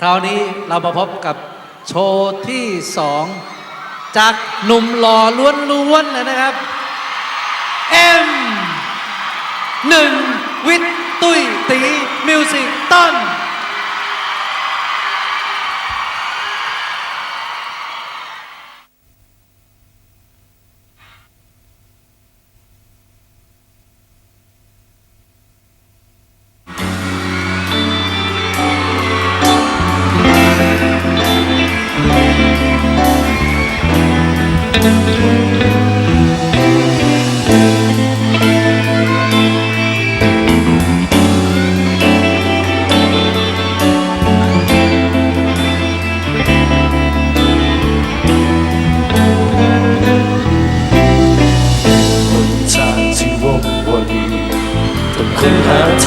คราวนี้เรามาพบกับโชว์ที่สองจากหนุ่มหล่อล้วนๆเลยนะครับเอ็มหนึ่งวิทตุ้ยตีมิวสิกต้น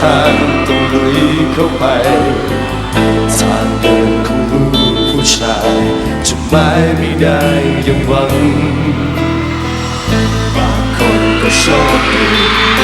ทางต้องลุยเข้าไปทางเดินของลูกผู้ชายจะไม่ไม่ได้อยังหวังบางคนก็โชคดี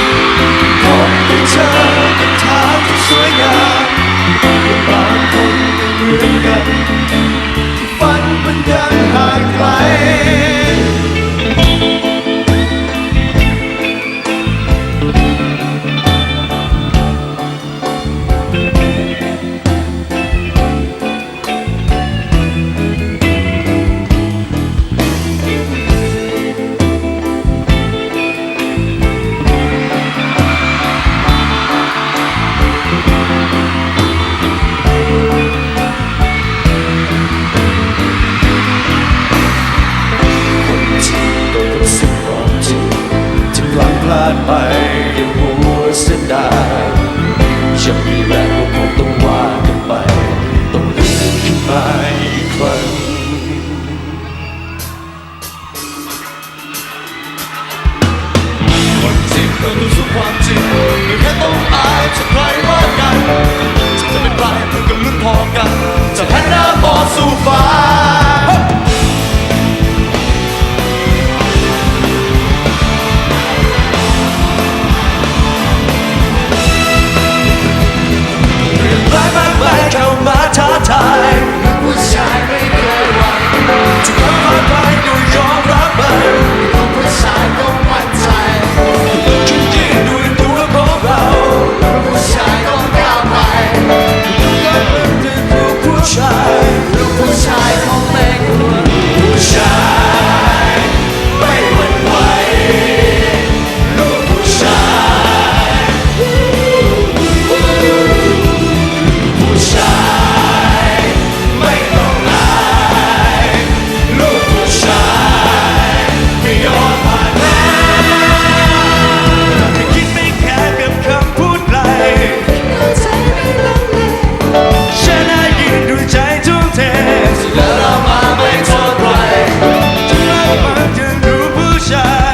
ยังหัวเสียดายจะมีแรงก็คงต้องว่ากันไป ต้องลืมขึ้นมาอีกครั้งคนที่เคยรู้สึกความจริงไม่แค่ต้องอายจะใคร shine.